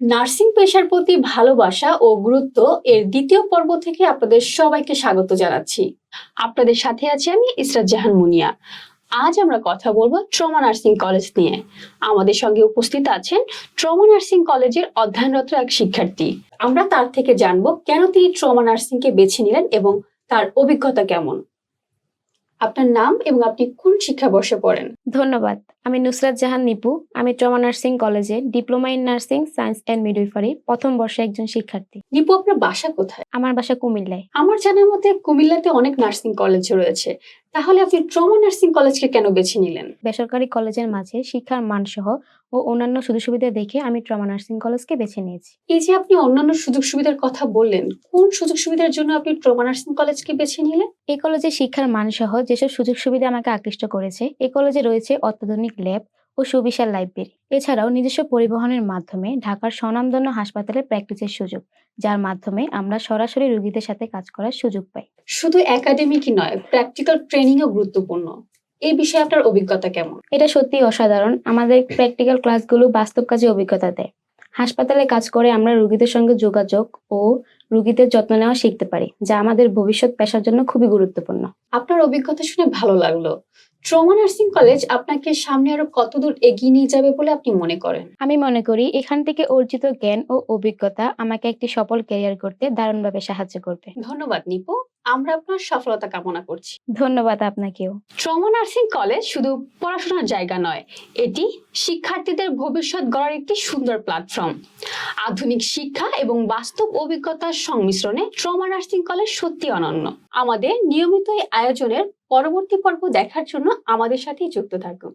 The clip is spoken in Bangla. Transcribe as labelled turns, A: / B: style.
A: নার্সিং পেশার প্রতি ভালোবাসা ও গুরুত্ব এর দ্বিতীয় পর্ব থেকে আপনাদের সবাইকে স্বাগত জানাচ্ছি। আপনাদের সাথে আছি আমি ইসরাত জাহান মুনিয়া। আজ আমরা কথা বলব ট্রমা নার্সিং কলেজ নিয়ে। আমাদের সঙ্গে উপস্থিত আছেন ট্রমা নার্সিং কলেজের অধ্যয়নরত এক শিক্ষার্থী। আমরা তার থেকে জানব কেন তিনি ট্রমা নার্সিং কে বেছে নিলেন এবং তার অভিজ্ঞতা কেমন। আপনার নাম এবং আপনি কোন শিক্ষাবর্ষে পড়েন?
B: ধন্যবাদ। আমি নুসরাত জাহান নিপু। আমি ট্রমা নার্সিং কলেজে diploma in nursing science and midwifery প্রথম বর্ষে একজন শিক্ষার্থী।
A: নিপু আপনার বাসা কোথায়?
B: আমার বাসা কুমিল্লায়।
A: আমার জানার মতে কুমিল্লাতে অনেক নার্সিং কলেজ রয়েছে। তাহলে আপনি ট্রমা নার্সিং কলেজকে কেন বেছে নিলেন?
B: বেসরকারি কলেজের মাঝে শিক্ষার মানসহ ও অন্যান্য সুযোগ সুবিধা দেখে আমি ট্রমা নার্সিং কলেজকে বেছে নিয়েছি।
A: এই যে আপনি অন্যান্য সুযোগ সুবিধার কথা বললেন কোন সুযোগ সুবিধার জন্য আপনি ট্রমা নার্সিং কলেজকে বেছে নিলেন?
B: এই কলেজে শিক্ষার মানসহ যেসব সুযোগ সুবিধা আমাকে আকৃষ্ট করেছে এই কলেজে রয়েছে অত্যাধুনিক ল্যাব ও সুবিশাল লাইব্রেরি। এছাড়াও নিজস্ব পরিবহনের মাধ্যমে ঢাকার স্বনামধন্য হাসপাতালে প্র্যাকটিসের সুযোগ যার মাধ্যমে আমরা সরাসরি রোগীদের সাথে কাজ করার সুযোগ পাই।
A: শুধু একাডেমিকই নয় প্র্যাকটিক্যাল ট্রেনিংও গুরুত্বপূর্ণ। এই বিষয়ে আপনার অভিজ্ঞতা কেমন?
B: এটা সত্যিই অসাধারণ। আমাদের প্র্যাকটিক্যাল ক্লাসগুলো বাস্তব কাজে অভিজ্ঞতা দেয়। হাসপাতালে কাজ করে আমরা রোগীদের সঙ্গে যোগাযোগ ও রোগীদের যত্ন নেওয়া শিখতে পারি যা আমাদের ভবিষ্যৎ পেশার জন্য খুবই গুরুত্বপূর্ণ।
A: আপনার অভিজ্ঞতা শুনে ভালো লাগল। ট্রমা নার্সিং কলেজ আপনাকে সামনে আরও কতদূর এগিয়ে নিয়ে যাবে বলে আপনি মনে করেন?
B: আমি মনে করি এখান থেকে অর্জিত জ্ঞান ও অভিজ্ঞতা আমাকে একটি সফল ক্যারিয়ার করতে দারুণভাবে সাহায্য করবে।
A: ধন্যবাদ নিপু। আমরা আপনার সফলতা কামনা করছি।
B: ধন্যবাদ আপনাকেও।
A: ট্রমা নার্সিং কলেজ শুধু পড়াশোনার জায়গা নয় এটি শিক্ষার্থীদের ভবিষ্যৎ গড়ার একটি সুন্দর প্ল্যাটফর্ম আধুনিক শিক্ষা এবং বাস্তব অভিজ্ঞতার সংমিশ্রণে ট্রমা নার্সিং কলেজ সত্যি অনন্য। আমাদের নিয়মিত এই আয়োজনের পরবর্তী পর্ব দেখার জন্য আমাদের সাথেই যুক্ত থাকুন।